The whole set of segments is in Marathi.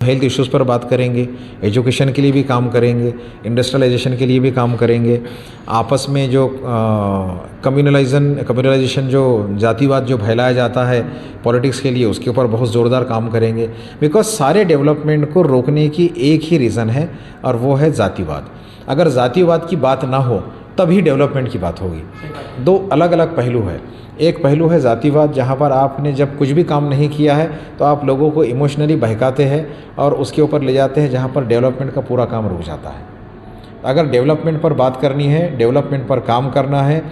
हेल्थ इश्यूज़ पर बात करेंगे एजुकेशन के लिए भी काम करेंगे इंडस्ट्रियलाइजेशन के लिए भी काम करेंगे। आपस में जो कम्युनलाइजन कम्युनलाइजेशन जो जातिवाद जो फैलाया जाता है पॉलिटिक्स के लिए, उसके ऊपर बहुत ज़ोरदार काम करेंगे। बिकॉज़ सारे डेवलपमेंट को रोकने की एक ही रीज़न है, और वो है जातिवाद। अगर जातिवाद की बात ना हो, तभी डेवलपमेंट की बात होगी। दो अलग अलग पहलू है। एक पहलू है जातिवाद जहाँ पर आपने जब कुछ भी काम नहीं किया है तो आप लोगों को इमोशनली बहकाते हैं और उसके ऊपर ले जाते हैं जहाँ पर डेवलपमेंट का पूरा काम रुक जाता है। अगर डेवलपमेंट पर बात करनी है डेवलपमेंट पर काम करना है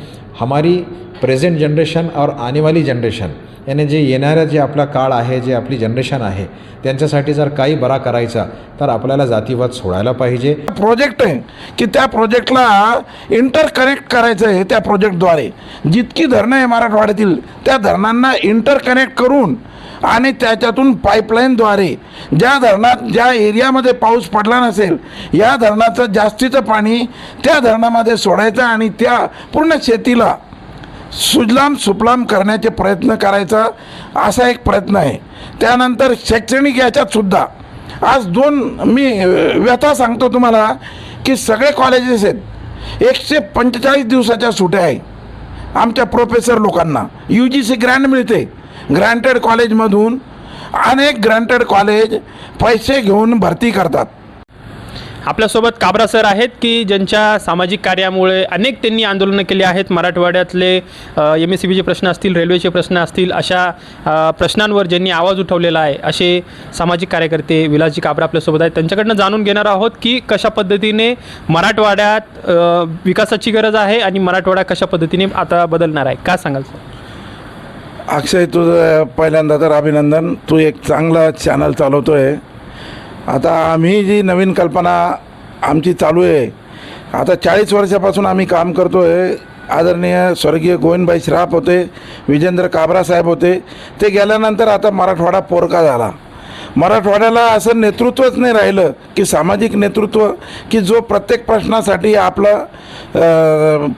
हमारी प्रेझेंट जनरेशन और आने वाली जनरेशन याने जे येणाऱ्या जे आपला काळ आहे जे आपली जनरेशन आहे त्यांच्यासाठी जर काही बरा करायचा तर आपल्याला जातीवाद सोडायला पाहिजे. प्रोजेक्ट आहे की त्या प्रोजेक्टला इंटरकनेक्ट करायचं आहे त्या प्रोजेक्टद्वारे जितकी धरणं आहे मराठवाड्यातील त्या धरणांना इंटरकनेक्ट करून आणि त्याच्यातून पाईपलाईनद्वारे ज्या धरणात ज्या एरियामध्ये पाऊस पडला नसेल या धरणाचं जास्तीचं पाणी त्या धरणामध्ये सोडायचं आणि त्या पूर्ण शेतीला सुजलाम सुफलाम करण्याचे प्रयत्न करायचा असा एक प्रयत्न आहे. त्यानंतर शैक्षणिक याच्यात सुद्धा. आज दोन मी व्यथा सांगतो तुम्हाला की सगळे कॉलेजेस आहेत एकशे पंचेचाळीस दिवसाच्या सुट्या आहे आमच्या प्रोफेसर लोकांना. यू जी सी ग्रँड मिळते. ग्रँटेड कॉलेजमधून अनेक ग्रँटेड कॉलेज पैसे घेऊन भरती करतात. आपल्यासोबत काबरा सर आहेत की ज्यांच्या सामाजिक कार्यामुळे अनेक त्यांनी आंदोलनं केली आहेत. मराठवाड्यातले एम एस सी बीचे प्रश्न असतील रेल्वेचे प्रश्न असतील अशा प्रश्नांवर ज्यांनी आवाज उठवलेला आहे असे सामाजिक कार्यकर्ते विलासजी काबरा आपल्यासोबत आहेत. त्यांच्याकडनं जाणून घेणार आहोत की कशा पद्धतीने मराठवाड्यात विकासाची गरज आहे आणि मराठवाडा कशा पद्धतीने आता बदलणार आहे. का सांगाल सर? अक्षय तुझं पहिल्यांदा तर अभिनंदन. तू एक चांगला चॅनल चालवतो आहे आता आम्ही जी नवीन कल्पना आमची चालू आहे आता चाळीस वर्षापासून आम्ही काम करतो आहे आदरणीय स्वर्गीय गोविंदभाई श्राप होते विजेंद्र काबरा साहेब होते. ते गेल्यानंतर आता मराठवाडा पोरका झाला. मराठवाड्याला असं नेतृत्वच नाही राहिलं की सामाजिक नेतृत्व की जो प्रत्येक प्रश्नासाठी आपलं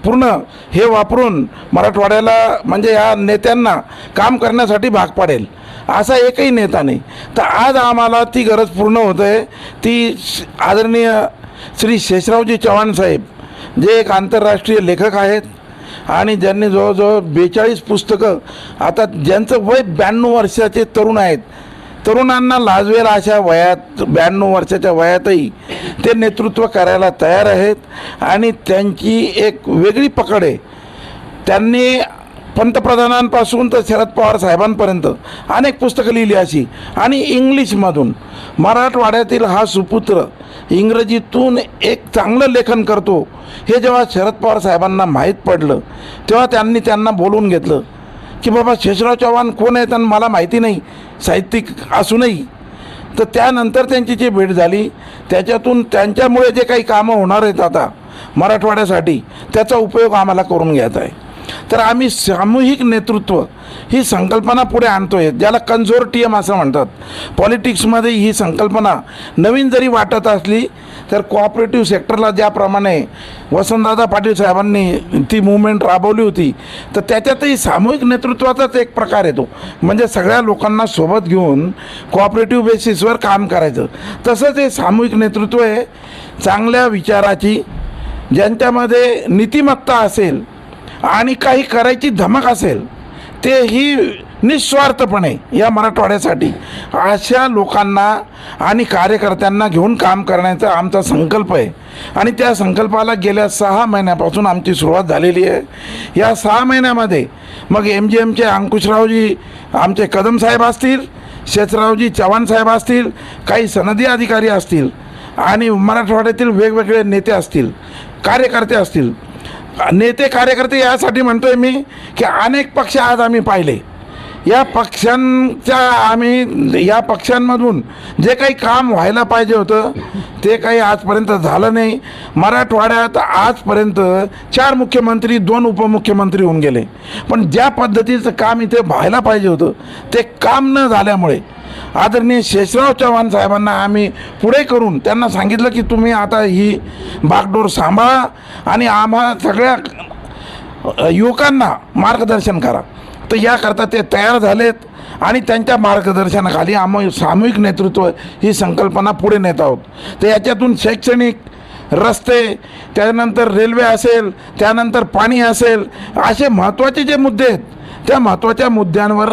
पूर्ण हे वापरून मराठवाड्याला म्हणजे या नेत्यांना काम करण्यासाठी भाग पाडेल असा एकही नेता नाही. तर आज आम्हाला ती गरज पूर्ण होत आहे ती श- आदरणीय श्री शेषरावजी चव्हाण साहेब जे एक आंतरराष्ट्रीय लेखक आहेत आणि ज्यांनी जवळजवळ बेचाळीस पुस्तकं आता ज्यांचं वय ब्याण्णव वर्षाचे तरुण आहेत तरुणांना लाजवेल अशा वयात ब्याण्णव वर्षाच्या वयातही ते नेतृत्व करायला तयार आहेत आणि त्यांची एक वेगळी पकड आहे. त्यांनी पंतप्रधानांपासून तर शरद पवार साहेबांपर्यंत अनेक पुस्तकं लिहिली अशी. आणि इंग्लिशमधून मराठवाड्यातील हा सुपुत्र इंग्रजीतून एक चांगलं लेखन करतो हे जेव्हा शरद पवार साहेबांना माहीत पडलं तेव्हा त्यांनी त्यांना बोलवून घेतलं. की बाबा शेषराव चव्हाण कोण आहेत आणि मला माहिती नाही साहित्यिक असूनही. तर त्यानंतर त्यांची जी भेट झाली त्याच्यातून त्यांच्यामुळे जे काही कामं होणार आहेत आता मराठवाड्यासाठी त्याचा उपयोग आम्हाला करून घ्यायचा आहे. तर आम्ही सामूहिक नेतृत्व ही संकल्पना पुढे आणतो आहे ज्याला कन्झोर्टियम असं म्हणतात. पॉलिटिक्समध्ये ही संकल्पना नवीन जरी वाटत असली तर कोऑपरेटिव्ह सेक्टरला ज्याप्रमाणे वसंतदादा पाटील साहेबांनी ती मुवमेंट राबवली होती तर त्याच्यातही सामूहिक नेतृत्वाचाच एक प्रकार येतो. म्हणजे सगळ्या लोकांना सोबत घेऊन कोऑपरेटिव्ह बेसिसवर काम करायचं. तसंच हे सामूहिक नेतृत्व आहे. चांगल्या विचाराची ज्यांच्यामध्ये नीतिमत्ता असेल आणि काही करायची धमक असेल ते ही निस्वार्थपणे या मराठवाड्यासाठी. अशा लोकांना आणि कार्यकर्त्यांना घेऊन काम करण्याचा आमचा संकल्प आहे. आणि त्या संकल्पाला गेल्या सहा महिन्यापासून आमची सुरुवात झालेली आहे. या सहा महिन्यामध्ये मग एम जी एमचे अंकुशरावजी आमचे कदम साहेब असतील शेषरावजी चव्हाण साहेब असतील काही सनदी अधिकारी असतील आणि मराठवाड्यातील वेगवेगळे नेते असतील कार्यकर्ते असतील नेते कार्यकर्ते यासाठी म्हणतोय मी की अनेक पक्ष आज आम्ही पाहिले. या पक्षांच्या आम्ही या पक्षांमधून जे काही काम व्हायला पाहिजे होतं ते काही आजपर्यंत झालं नाही. मराठवाड्यात आजपर्यंत चार मुख्यमंत्री दोन उपमुख्यमंत्री होऊन गेले. पण ज्या पद्धतीचं काम इथे व्हायला पाहिजे होतं ते काम न झाल्यामुळे आदरणीय शेषराव चव्हाण साहेबांना आम्ही पुढे करून त्यांना सांगितलं की तुम्ही आता ही बागडोर सांभाळा आणि आम्हा सगळ्या युवकांना मार्गदर्शन करा. तर याकरता ते तयार झालेत आणि त्यांच्या मार्गदर्शनाखाली आम्ही सामूहिक नेतृत्व ही संकल्पना पुढे नेत आहोत. तर याच्यातून शैक्षणिक रस्ते त्यानंतर रेल्वे असेल त्यानंतर पाणी असेल असे महत्त्वाचे जे मुद्दे आहेत त्या महत्त्वाच्या मुद्द्यांवर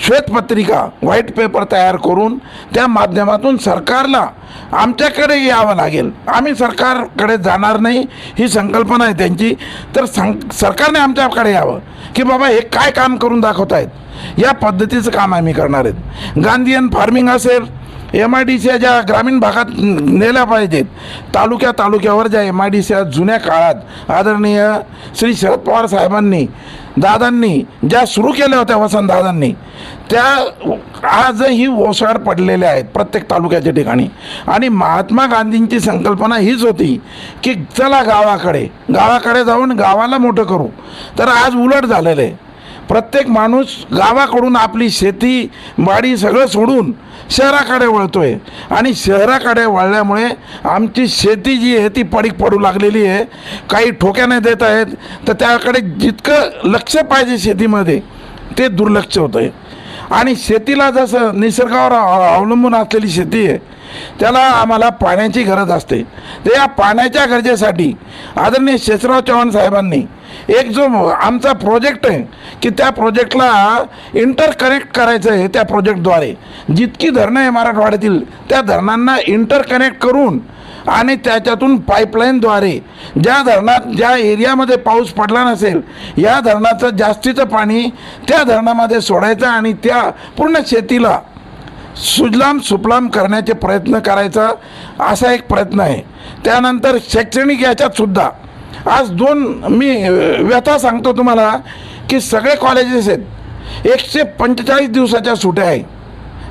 श्वेतपत्रिका व्हाईट पेपर तयार करून त्या माध्यमातून सरकारला आमच्याकडे यावं लागेल. आम्ही सरकारकडे जाणार नाही ही संकल्पना आहे त्यांची. तर सं सरकारने आमच्याकडे यावं की बाबा हे काय काम करून दाखवत आहेत या पद्धतीचं काम आम्ही करणार आहेत. गांधीयन फार्मिंग असेल एम आय डी सी ज्या ग्रामीण भागात नेल्या पाहिजेत तालुक्या तालुक्यावर ज्या एम आय डी सी जुन्या काळात आदरणीय श्री शरद पवार साहेबांनी दादांनी ज्या सुरू केल्या होत्या वसंतदादांनी त्या आजही ओसाड पडलेल्या आहेत प्रत्येक तालुक्याच्या ठिकाणी. आणि महात्मा गांधींची संकल्पना हीच होती की चला गावाकडे गावाकडे जाऊन गावाला मोठं करू. तर आज उलट झालेलं आहे. प्रत्येक माणूस गावाकडून आपली शेती बाडी सगळं सोडून शहराकडे वळतो आहे आणि शहराकडे वळल्यामुळे आमची शेती जी आहे ती पडीक पडू लागलेली आहे. काही ठोक्याने देत आहेत तर त्याकडे जितकं लक्ष पाहिजे शेतीमध्ये ते दुर्लक्ष होतं आहे आणि शेतीला जसं निसर्गावर अवलंबून असलेली शेती आहे त्याला आम्हाला पाण्याची गरज असते. तर या पाण्याच्या गरजेसाठी आदरणीय शेषराव चव्हाण साहेबांनी एक जो आमचा प्रोजेक्ट आहे की त्या प्रोजेक्टला इंटरकनेक्ट करायचं आहे त्या प्रोजेक्टद्वारे जितकी धरणं आहे मराठवाड्यातील त्या धरणांना इंटरकनेक्ट करून आणि त्याच्यातून पाईपलाईनद्वारे ज्या धरणात ज्या एरियामध्ये पाऊस पडला नसेल या धरणाचं जास्तीचं पाणी त्या धरणामध्ये सोडायचं आणि त्या पूर्ण शेतीला सुजलाम सुफलाम करण्याचे प्रयत्न करायचा असा एक प्रयत्न आहे. त्यानंतर शैक्षणिक याच्यात सुद्धा आज दोन मी व्यथा सांगतो तुम्हाला की सगळे कॉलेजेस आहेत. एकशे पंचेचाळीस दिवसाच्या सुट्या आहे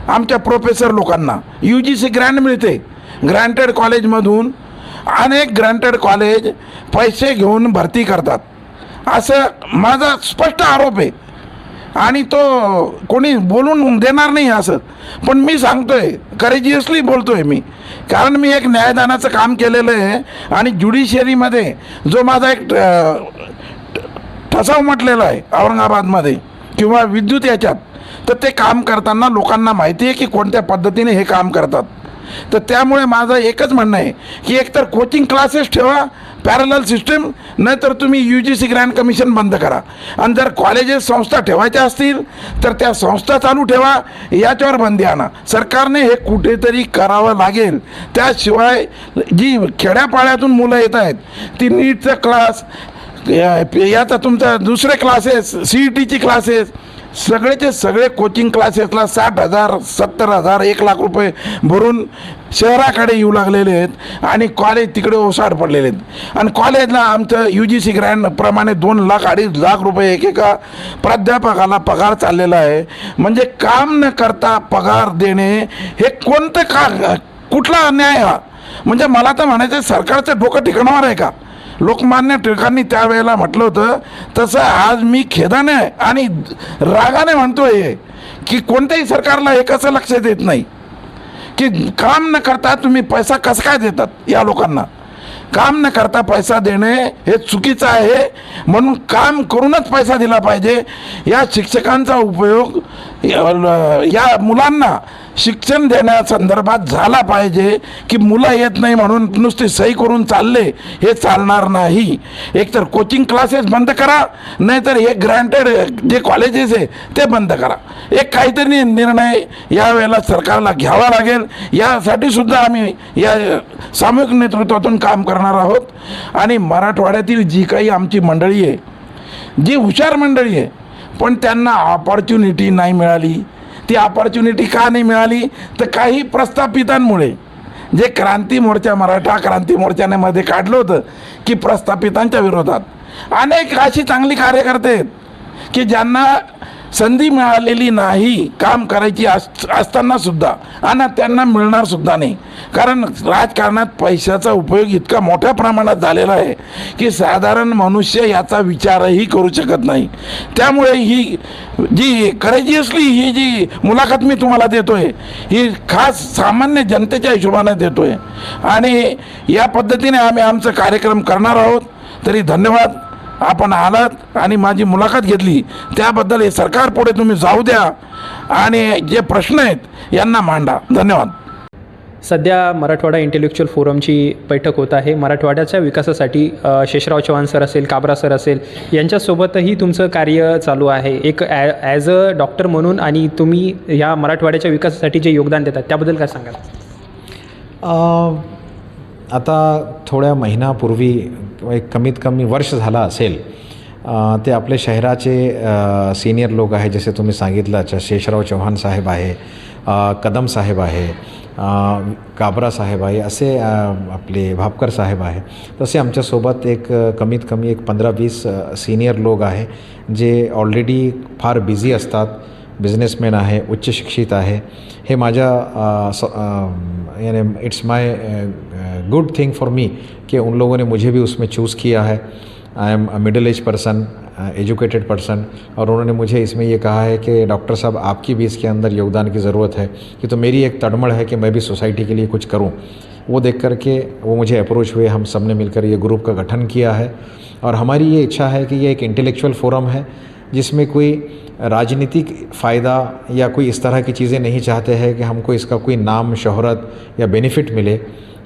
आमच्या प्रोफेसर लोकांना. यू जी सी ग्रँट मिळते. ग्रँटेड कॉलेजमधून अनेक ग्रँटेड कॉलेज पैसे घेऊन भरती करतात. असं माझा स्पष्ट आरोप आहे. आणि तो कोणी बोलून देणार नाही असं. पण मी सांगतोय करेजियसली बोलतोय मी. कारण मी एक न्यायदानाचं काम केलेलं आहे आणि ज्युडिशियरीमध्ये जो माझा एक ठसाव म्हटलेला आहे औरंगाबादमध्ये किंवा विद्युत याच्यात तर ते काम करताना लोकांना माहिती आहे की कोणत्या पद्धतीने हे काम करतात. तर त्यामुळे माझं एकच म्हणणं आहे की एकतर कोचिंग क्लासेस ठेवा पॅरल सिस्टम नाहीतर तुम्ही U G C grant commission बंद करा. आणि जर कॉलेजेस संस्था ठेवायच्या असतील तर त्या संस्था चालू ठेवा याच्यावर बंदी आणा. सरकारने हे कुठेतरी करावं लागेल. त्याशिवाय जी खेड्यापाड्यातून मुलं येत आहेत ती नीटचा क्लास याचा तुमचा दुसरे क्लासेस सी ई टीची क्लासेस सगळेचे सगळे कोचिंग क्लासेसला साठ हजार सत्तर हजार एक लाख रुपये भरून शहराकडे येऊ लागलेले आहेत आणि कॉलेज तिकडे ओसाड पडलेले आहेत. आणि कॉलेजला आमचं यू जी सी ग्रँडप्रमाणे दोन लाख अडीच लाख रुपये एकेका प्राध्यापकाला पगार चाललेला आहे. म्हणजे काम न करता पगार देणे हे कोणतं का कुठला अन्याय हा? म्हणजे मला तर म्हणायचं सरकारचं डोकं ठिकाणावर आहे का? लोकमान्य टिळकांनी त्यावेळेला म्हटलं होतं तसं आज मी खेदाने आणि रागाने म्हणतोय की कोणत्याही सरकारला हे कसं लक्ष देत नाही. की काम न करता तुम्ही पैसा कसं काय देतात या लोकांना? काम न करता पैसा देणे हे चुकीचं आहे म्हणून काम करूनच पैसा दिला पाहिजे. या शिक्षकांचा उपयोग या मुलांना शिक्षण देण्यासंदर्भात झाला पाहिजे की मुलं येत नाही म्हणून नुसती सही करून चालले हे चालणार नाही. एकतर कोचिंग क्लासेस बंद करा नाहीतर हे ग्रँटेड जे कॉलेजेस आहे ते बंद करा. एक काहीतरी निर्णय यावेळेला सरकारला घ्यावा लागेल. यासाठी सुद्धा आम्ही या सामूहिक नेतृत्वातून काम करणार आहोत. आणि मराठवाड्यातील जी काही आमची मंडळी आहे जी हुशार मंडळी आहे पण त्यांना ऑपॉर्च्युनिटी नाही मिळाली. ती ऑपॉर्च्युनिटी का नाही मिळाली? तर काही प्रस्थापितांमुळे. जे क्रांती मोर्चा मराठा क्रांती मोर्चाने मध्ये काढलं होतं की प्रस्थापितांच्या विरोधात. अनेक अशी चांगली कार्यकर्ते आहेत की ज्यांना संधी मिळालेली नाही काम करायची अस असताना सुद्धा. आणि त्यांना मिळणार सुद्धा नाही. कारण राजकारणात पैशाचा उपयोग इतका मोठ्या प्रमाणात झालेला आहे की साधारण मनुष्य याचा विचारही करू शकत नाही. त्यामुळे ही जी करायची असली ही जी मुलाखत मी तुम्हाला देतोय ही खास सामान्य जनतेच्या हिशोबाने देतोय. आणि या पद्धतीने आम्ही आमचं कार्यक्रम करणार आहोत. तरी धन्यवाद. आपण आलात आणि माझी मुलाखत घेतली त्याबद्दल हे सरकार पुढे तुम्ही जाऊ द्या आणि जे प्रश्न आहेत यांना मांडा. धन्यवाद. सध्या मराठवाडा इंटेलेक्च्युअल फोरमची बैठक होत आहे. मराठवाड्याच्या विकासासाठी शेषराव चव्हाण सर असेल काबरा सर असेल यांच्यासोबतही तुमचं कार्य चालू आहे. एक ॲ ॲज अ डॉक्टर म्हणून आणि तुम्ही ह्या मराठवाड्याच्या विकासासाठी जे योगदान देतात त्याबद्दल काय सांगाल? अ, आता थोड्या महिन्यापूर्वी किंवा एक कमीत कमी वर्ष झाला असेल ते आपले शहराचे सिनियर लोक आहे जसे तुम्ही सांगितलं शेषराव चव्हाण साहेब आहे कदम साहेब आहे काबरा साहेब आहे असे आपले भापकर साहेब आहे. तसे आमच्यासोबत एक कमीत कमी एक पंधरा वीस सिनियर लोक आहे जे ऑलरेडी फार बिझी असतात बिझनेसमॅन आहे उच्च शिक्षित आहे. हे माझ्या अ, it's my good thing for me कि उन लोगों ने मुझे भी उसमें चूज़ किया है। I am middle age person educated person और उन्होंने मुझे इसमें ये कहा है कि डॉक्टर साहब, आपकी भी इसके अंदर योगदान की ज़रूरत है कि तो मेरी एक तड़मड़ है कि मैं भी सोसाइटी के लिए कुछ करूँ। वो देख कर के वो मुझे अप्रोच हुए, हम सबने मिलकर ये ग्रुप का गठन किया है। और हमारी ये इच्छा है कि ये एक इंटेलेक्चुअल फोरम है। जिसमें कोई राजनीतिक फ़ायदा या कोई इस तरह की चीज़ें नहीं चाहते हैं कि हमको इसका कोई नाम शोहरत या बेनिफिट मिले।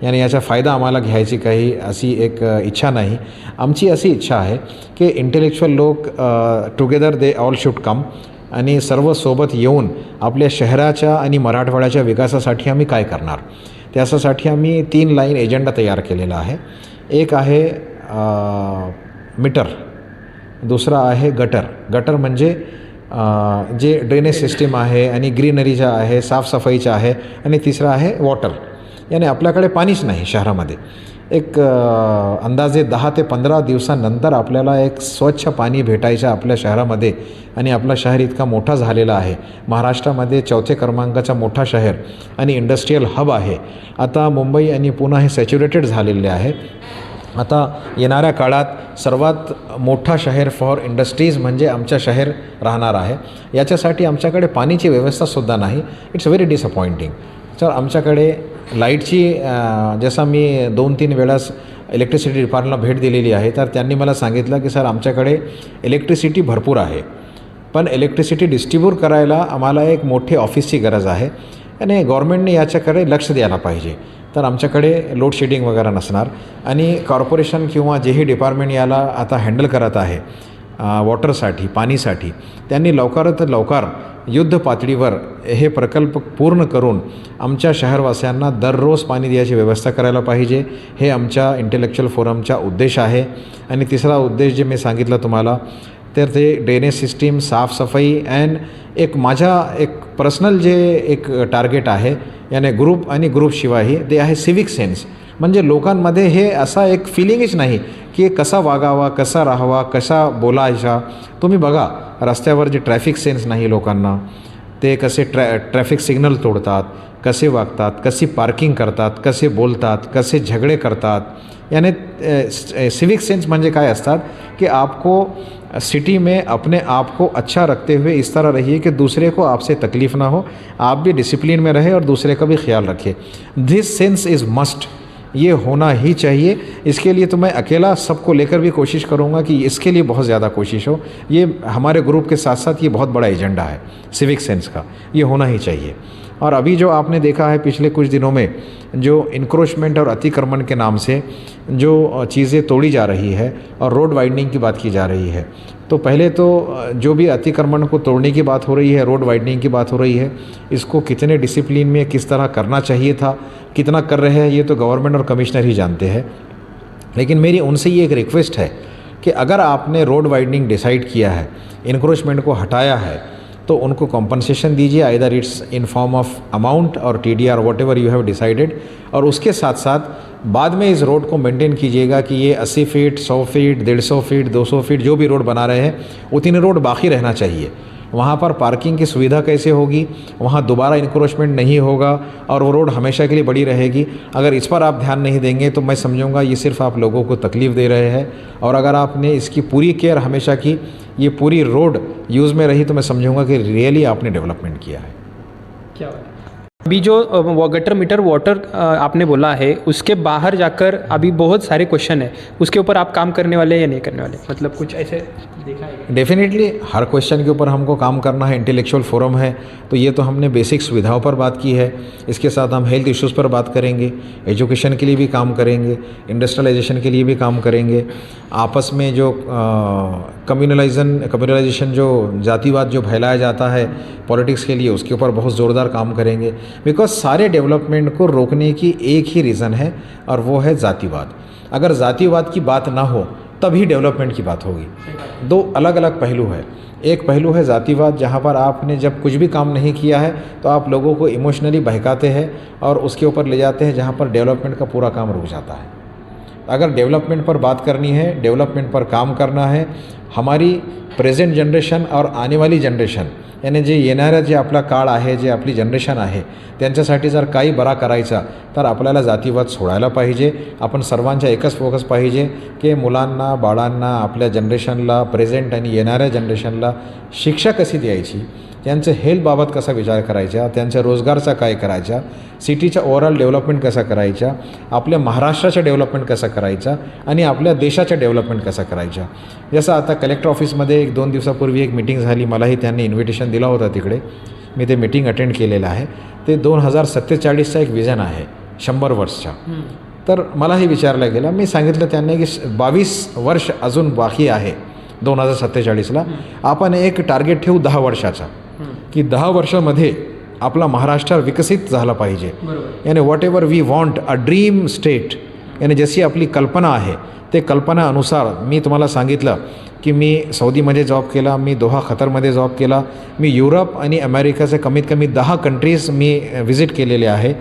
यानी याचा फायदा आम्हाला घ्यायची काही अशी एक इच्छा नाही। आमची अशी इच्छा आहे की इंटेलेक्च्युअल लोक together they all should come आणि सर्व सोबत येऊन आपल्या शहराच्या आणि मराठवाड्याच्या विकासासाठी आम्ही काय करणार? त्यासाठी आम्ही तीन लाईन एजेंडा तयार केलेला आहे. एक आहे मीटर दुसरा आहे गटर. गटर म्हणजे जे ड्रेनेज सिस्टीम आहे आणि ग्रीनरीच्या आहे साफसफाईचा आहे आणि तिसरा आहे वॉटर याने आपल्याकडे पाणीच नाही शहरामध्ये. एक अंदाजे दहा ते पंधरा दिवसानंतर आपल्याला एक स्वच्छ पाणी भेटायचं आपल्या शहरामध्ये आणि आपला शहर इतका मोठा झालेला आहे. महाराष्ट्रामध्ये चौथे क्रमांकाचा मोठा शहर आणि इंडस्ट्रीयल हब आहे. आता मुंबई आणि पुणे हे सॅच्युरेटेड झालेले आहे. आता येणाऱ्या काळात सर्वात मोठा शहर फॉर इंडस्ट्रीज म्हणजे आमच्या शहर राहणार आहे. याच्यासाठी आमच्याकडे पाणीची व्यवस्थासुद्धा नाही. इट्स व्हेरी डिसअपॉइंटिंग सर आमच्याकडे लाईटची जसा मी दोन तीन वेळास इलेक्ट्रिसिटी डिपार्टमेंटला भेट दिलेली आहे तर त्यांनी मला सांगितलं की सर आमच्याकडे इलेक्ट्रिसिटी भरपूर आहे. पण इलेक्ट्रिसिटी डिस्ट्रीब्यूट करायला आम्हाला एक मोठी ऑफिसची गरज आहे. आणि गव्हर्मेंटने याच्याकडे लक्ष द्यायला पाहिजे. तर आमच्याकडे लोड शेडिंग वगैरे नसणार. आणि कॉर्पोरेशन किंवा जेही डिपार्टमेंट याला आता हँडल करत आहे वॉटरसाठी पाणीसाठी त्यांनी लवकरात लवकर युद्ध पातळीवर हे प्रकल्प पूर्ण करून आमच्या शहरवासियांना दररोज पाणी द्यायची व्यवस्था करायला पाहिजे. हे आमच्या इंटेलेक्च्युअल फोरमचा उद्देश आहे. आणि तिसरा उद्देश जे मी सांगितलं तुम्हाला तर ते ड्रेनेज सिस्टीम साफसफाई अँड एक माझ्या एक पर्सनल जे एक टार्गेट आहे याने ग्रुप आणि ग्रुपशिवायही ते आहे सिविक सेन्स म्हणजे लोकांमध्ये हे असा एक फिलिंगच नाही की कसा वागावा कसा राहावा कसा बोलायचा. तुम्ही बघा रस्त्यावर जे ट्रॅफिक सेन्स नाही लोकांना ते कसे ट्रॅ, ट्रॅफिक सिग्नल तोडतात, कसे वागतात, कशी पार्किंग करतात, कसे बोलतात, कसे झगडे करतात, याने सिविक सेंस म्हणजे काय असतात, कि आपको सिटी में अपने आप को अच्छा रखते हुए इस तरह रहिए कि दूसरे को आपसे तकलीफ़ ना हो, आप भी डिसिप्लिन में रहे और दूसरे का भी ख्याल रखें दिस सेंस इज़ मस्ट ये होना ही चाहिए। इसके लिए तो मैं अकेला सबको लेकर भी कोशिश करूँगा कि इसके लिए बहुत ज़्यादा कोशिश हो। ये हमारे ग्रुप के साथ साथ ये बहुत बड़ा एजेंडा है सिविक सेंस का। ये होना ही चाहिए। और अभी जो आपने देखा है पिछले कुछ दिनों में, जो इंक्रोचमेंट और अतिक्रमण के नाम से जो चीज़ें तोड़ी जा रही है और रोड वाइडनिंग की बात की जा रही है तो पहले तो जो भी अतिक्रमण को तोड़ने की बात हो रही है रोड वाइडनिंग की बात हो रही है, इसको कितने डिसिप्लिन में किस तरह करना चाहिए था, कितना कर रहे हैं, ये तो गवर्नमेंट और कमिश्नर ही जानते हैं। लेकिन मेरी उनसे ये एक रिक्वेस्ट है कि अगर आपने रोड वाइडनिंग डिसाइड किया है इंक्रोचमेंट को हटाया है तो उनको कॉम्पनसेशन दीजिए either it's in form of amount और T D R whatever you have decided और उसके साथ साथ बाद में इस रोड को मेंटेन कीजिएगा कि ये 80 फीट 100 फीट 150 फीट 200 फीट जो भी रोड बना रहे हैं, उतनी रोड बाकी रहना चाहिए। वहाँ पर पार्किंग की सुविधा कैसे होगी? वहाँ दोबारा इंक्रोचमेंट नहीं होगा और वो रोड हमेशा के लिए बड़ी रहेगी। अगर इस पर आप ध्यान नहीं देंगे तो मैं समझूँगा ये सिर्फ़ आप लोगों को तकलीफ़ दे रहे हैं। और अगर आपने इसकी पूरी केयर हमेशा की, ये पूरी रोड यूज़ में रही तो मैं समझूँगा कि रियली आपने डेवलपमेंट किया है। क्या अभी जो गटर मीटर वाटर आपने बोला है, उसके बाहर जाकर अभी बहुत सारे क्वेश्चन है। उसके ऊपर आप काम करने वाले हैं या नहीं करने वाले? मतलब कुछ ऐसे देखा है? डेफिनेटली हर क्वेश्चन के ऊपर हमको काम करना है इंटेलेक्चुअल फोरम है। तो ये तो हमने बेसिक सुविधाओं पर बात की है। इसके साथ हम हेल्थ इश्यूज़ पर बात करेंगे एजुकेशन के लिए भी काम करेंगे इंडस्ट्रियलाइजेशन के लिए भी काम करेंगे। आपस में जो कम्युनलाइजन कम्युनलाइजेशन जो जातिवाद जो फैलाया जाता है पॉलिटिक्स के लिए उसके ऊपर बहुत ज़ोरदार काम करेंगे। बिकॉज़ सारे डेवलपमेंट को रोकने की एक ही रीज़न है, और वो है जातिवाद। अगर जातिवाद की बात ना हो, तभी डेवलपमेंट की बात होगी। दो अलग अलग पहलू है। एक पहलू है जातिवाद, जहाँ पर आपने जब कुछ भी काम नहीं किया है तो आप लोगों को इमोशनली बहकाते हैं, और उसके ऊपर ले जाते हैं, जहाँ पर डेवलपमेंट का पूरा काम रुक जाता है। अगर डेवलपमेंट पर बात करनी है डेवलपमेंट पर काम करना है, हमारी प्रेझेंट जनरेशन और आने वाली जनरेशन याने जे येणाऱ्या जे आपला काळ आहे जे आपली जनरेशन आहे त्यांच्यासाठी जर काही बरा करायचा तर आपल्याला जातीवाद सोडायला पाहिजे. आपण सर्वांचा एकच फोकस पाहिजे की मुलांना बाळांना आपल्या जनरेशनला प्रेझेंट आणि येणाऱ्या जनरेशनला शिक्षा कशी द्यायची? त्यांचं हेल्थबाबत कसा विचार करायचा त्यांच्या रोजगारचा काय करायचा सिटीच्या ओव्हरऑल डेव्हलपमेंट कसा करायचा आपल्या महाराष्ट्राच्या डेव्हलपमेंट कसा करायचा आणि आपल्या देशाच्या डेव्हलपमेंट कसा करायचा. जसं आता कलेक्टर ऑफिसमध्ये एक दोन दिवसापूर्वी एक मिटिंग झाली मलाही त्यांनी इन्व्हिटेशन दिला होता तिकडे. मी ते मिटिंग अटेंड केलेलं आहे. ते दोन हजार सत्तेचाळीसचा एक विजन आहे शंभर वर्षचा. तर मलाही विचारलं गेलं मी सांगितलं त्यांना की बावीस वर्ष अजून बाकी आहे दोन हजार सत्तेचाळीसला. आपण एक टार्गेट ठेवू दहा वर्षाचा. की दहा वर्षामध्ये आपला महाराष्ट्र विकसित झाला पाहिजे. यानी whatever we want a dream state यानी जशी आपली कल्पना आहे ते कल्पनानुसार मी तुम्हाला सांगितलं की मी सौदीमध्ये जॉब केला मी दोहा खतरमध्ये जॉब केला मी युरोप आणि अमेरिकाचे कमीत कमी दहा कंट्रीज मी व्हिजिट केलेले आहे.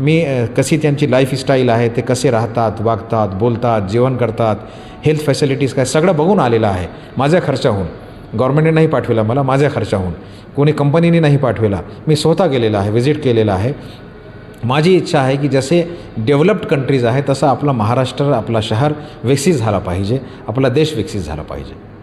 मी कशी त्यांची लाईफस्टाईल आहे ते कसे राहतात वागतात बोलतात जेवण करतात हेल्थ फॅसिलिटीज काय सगळं बघून आलेलं आहे माझ्या खर्चाहून. गव्हर्मेंटने नाही पाठविला मला माझ्या खर्चाहून. कोणी कंपनीने नाही पाठविला. मी स्वतः गेलेला आहे व्हिजिट केलेलं आहे. माझी इच्छा आहे की जसे डेव्हलप्ड कंट्रीज आहे तसं आपला महाराष्ट्र आपला शहर विकसित झाला पाहिजे आपला देश विकसित झाला पाहिजे.